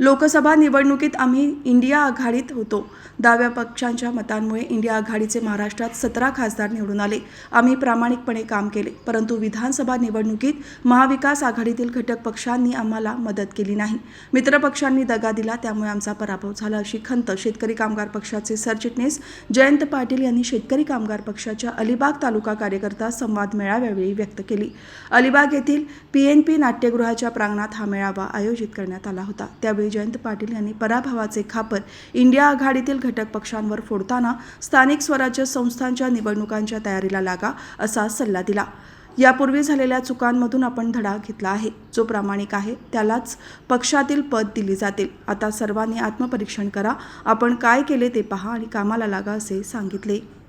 लोकसभा निवडणुकीत आम्ही इंडिया आघाडीत होतो. डाव्या पक्षांच्या मतांमुळे इंडिया आघाडीचे महाराष्ट्रात सतरा खासदार निवडून आले. आम्ही प्रामाणिकपणे काम केले परंतु विधानसभा निवडणुकीत महाविकास आघाडीतील घटक पक्षांनी आम्हाला मदत केली नाही. मित्रपक्षांनी दगा दिला त्यामुळे आमचा पराभव झाला अशी खंत शेतकरी कामगार पक्षाचे सरचिटणीस जयंत पाटील यांनी शेतकरी कामगार पक्षाच्या अलिबाग तालुका कार्यकर्ता संवाद मेळाव्यावेळी व्यक्त केली. अलिबाग येथील पीएनपी नाट्यगृहाच्या प्रांगणात हा मेळावा आयोजित करण्यात आला होता. त्यावेळी जयंत पाटील यांनी पराभवाचे खापर इंडिया आघाडीतील घटक पक्षांवर फोडताना स्थानिक स्वराज्य संस्थांच्या निवडणुकांच्या तयारीला लागा असा सल्ला दिला. यापूर्वी झालेल्या चुकांमधून आपण धडा घेतला आहे. जो प्रामाणिक आहे त्यालाच पक्षातील पद दिली जातील. आता सर्वांनी आत्मपरीक्षण करा. आपण काय केले ते पहा आणि कामाला लागा असे सांगितले.